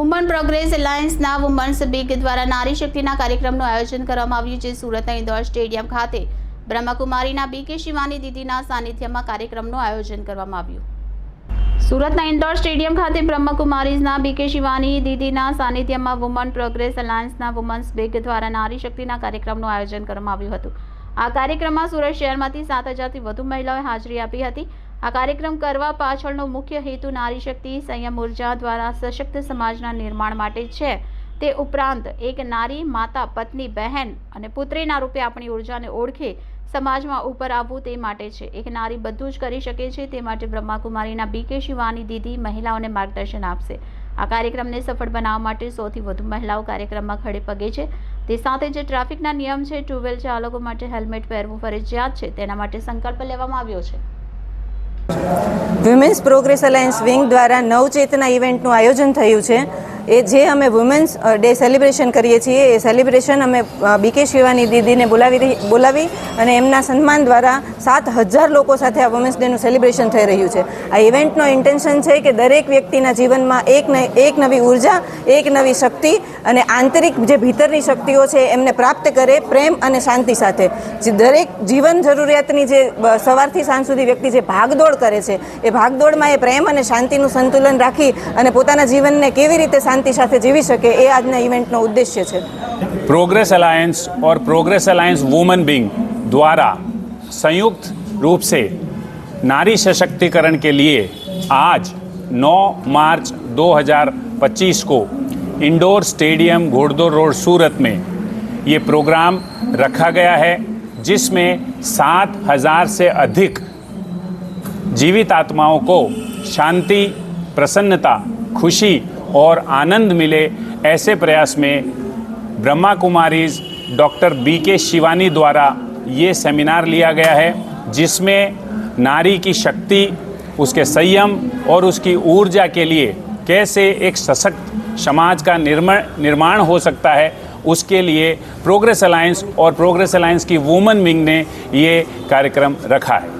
Woman progress એલાયન્સના women's big દ્વારા નારી શક્તિના કાર્યક્રમનું આયોજન કરવામાં આવ્યું છે સુરતના ઇન્દોર સ્ટેડિયમ ખાતે. બ્રહ્મકુમારીના બી કે શિવાની દીદીના સાનિધ્યમાં કાર્યક્રમનું આયોજન કરવામાં આવ્યું. સુરતના ઇન્ડોર સ્ટેડિયમ ખાતે બ્રહ્મકુમારીઝના બી કે શિવાની દીદીના સાનિધ્યમાં વુમન પ્રોગ્રેસ એલાયન્સના વુમન્સ બીગ દ્વારા નારી શક્તિના કાર્યક્રમનું આયોજન કરવામાં આવ્યું હતું. આ કાર્યક્રમમાં સુરત શહેરમાંથી સાત હજારથી વધુ મહિલાઓએ હાજરી આપી હતી. આ કાર્યક્રમ કરવા પાછળનો મુખ્ય હેતુ નારી શક્તિ સંયમ ઊર્જા દ્વારા સશક્ત સમાજના નિર્માણ માટે છે. તે ઉપરાંત એક નારી, માતા, પત્ની, બહેન અને પુત્રીના રૂપે આપણી ઉર્જાને ઓળખે, સમાજમાં ઉપર આવવું તે માટે છે. એક નારી બધું જ કરી શકે છે તે માટે બ્રહ્માકુમારીના બી કે શિવાની દીદી મહિલાઓને માર્ગદર્શન આપશે. આ કાર્યક્રમને સફળ બનાવવા માટે સૌથી વધુ મહિલાઓ કાર્યક્રમમાં ખડે પગે છે. તે સાથે જે ટ્રાફિકના નિયમ છે, ટુ વ્હીલ ચાલકો માટે હેલ્મેટ પહેરવું ફરજિયાત છે, તેના માટે સંકલ્પ લેવામાં આવ્યો છે. વિમેન્સ પ્રોગ્રેસ અલાયન્સ વિંગ દ્વારા નવચેતના ઇવેન્ટનું આયોજન થયું છે. એ જે અમે વુમેન્સ ડે સેલિબ્રેશન કરીએ છીએ, એ સેલિબ્રેશન અમે બીકે શિવાની દીદીને બોલાવી બોલાવી અને એમના સન્માન દ્વારા સાત હજાર લોકો સાથે આ વુમેન્સ ડેનું સેલિબ્રેશન થઈ રહ્યું છે. આ ઇવેન્ટનો ઇન્ટેન્શન છે કે દરેક વ્યક્તિના જીવનમાં એક એક નવી ઊર્જા, એક નવી શક્તિ અને આંતરિક જે ભીતરની શક્તિઓ છે એમને પ્રાપ્ત કરે પ્રેમ અને શાંતિ સાથે. જે દરેક જીવન જરૂરિયાતની જે સવારથી સાંજ સુધી વ્યક્તિ જે ભાગદોડ કરે છે, એ ભાગદોડમાં એ પ્રેમ અને શાંતિનું સંતુલન રાખી અને પોતાના જીવનને કેવી રીતે શાંતિ સાથે જીવી શકે એ આજના ઇવેન્ટનો ઉદ્દેશ્ય છે प्रोग्रेस अलायंस और प्रोग्रेस अलायंस वुमेन बिंग द्वारा संयुक्त रूप से नारी सशक्तिकरण के लिए आज 9 मार्च 2025 को indoor stadium Ghod Dod road Surat में ये प्रोग्राम रखा गया है जिसमें सात हजार से अधिक जीवित आत्माओं को शांति प्रसन्नता खुशी और आनंद मिले ऐसे प्रयास में ब्रह्मा कुमारीज डॉक्टर बी के शिवानी द्वारा ये सेमिनार लिया गया है, जिसमें नारी की शक्ति, उसके संयम और उसकी ऊर्जा के लिए कैसे एक सशक्त समाज का निर्माण निर्माण हो सकता है, उसके लिए प्रोग्रेस अलायंस और प्रोग्रेस अलायंस की वुमेन विंग ने ये कार्यक्रम रखा है।